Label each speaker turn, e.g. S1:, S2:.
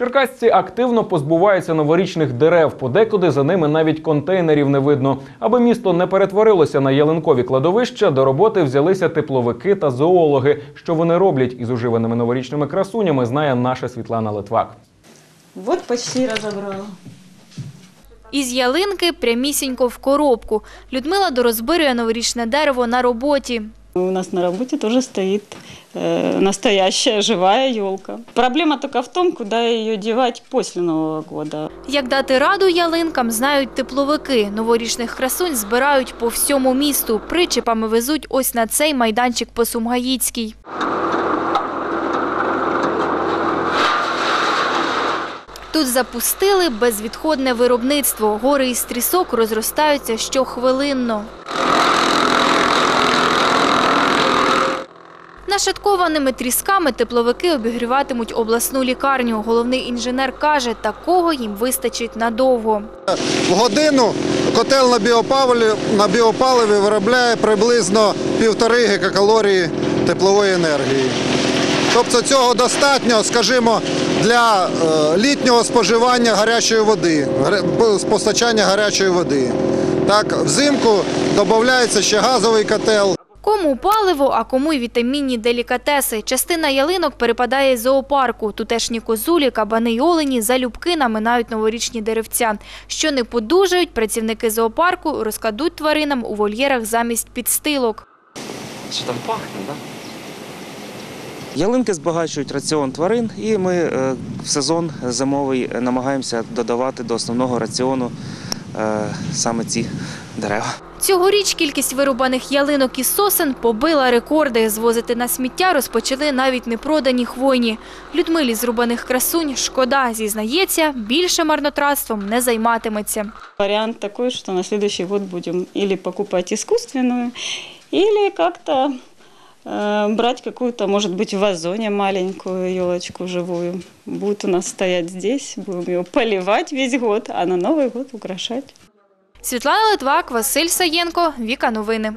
S1: Черкасці активно позбуваються новорічних дерев. Подекуди за ними навіть контейнерів не видно. Аби місто не перетворилося на ялинкові кладовища, до роботи взялися тепловики та зоологи. Що вони роблять із уживаними новорічними красунями, знає наша Світлана Литвак.
S2: Вот почти разобрала.
S3: Із ялинки прямісінько в коробку. Людмила дорозбирює новорічне дерево на роботі.
S2: У нас на работе тоже стоит э, настоящая живая елка. Проблема только в том, куда ее девать после Нового года.
S3: Як дати раду ялинкам, знають тепловики. Новорічних красунь збирають по всьому місту. Причепами везуть ось на цей майданчик по Сумгаїцькій. Тут запустили безвідходне виробництво. Гори із трісок розростаються щохвилинно. Нашаткованими трісками тепловики обігріватимуть обласну лікарню. Головний інженер каже, такого їм вистачить надовго.
S4: В годину котел на біопаливі, на біопаливі виробляє приблизно півтори гігакалорії теплової енергії. Тобто цього достатньо, скажімо, для е, літнього споживання гарячої води, постачання гарячої води. Так, взимку додається ще газовий котел.
S3: Кому паливо, а кому й вітамінні делікатеси. Частина ялинок перепадає з зоопарку. Тутешні козулі, кабани й олені залюбки наминають новорічні деревця. Що не подужають, працівники зоопарку розкладуть тваринам у вольєрах замість підстилок.
S5: Що там пахне, да? Ялинки збагачують раціон тварин, і ми е, в сезон зимовий намагаємося додавати до основного раціону е, саме ці дерева.
S3: Цьогоріч кількість вирубаних ялинок і сосен побила рекорди. Звозити на сміття розпочали навіть непродані хвойні. Людмилі зрубаних красунь шкода, зізнається, більше марнотратством не займатиметься.
S2: Вариант такой, что на следующий год будем или покупать искусственную, или как-то э, брать какую-то, может быть, в вазоне маленькую елочку живую. Будет у нас стоять здесь, будем ее поливать весь год, а на Новый год украшать.
S3: Світлана Литвак, Василь Саєнко, Віка Новини.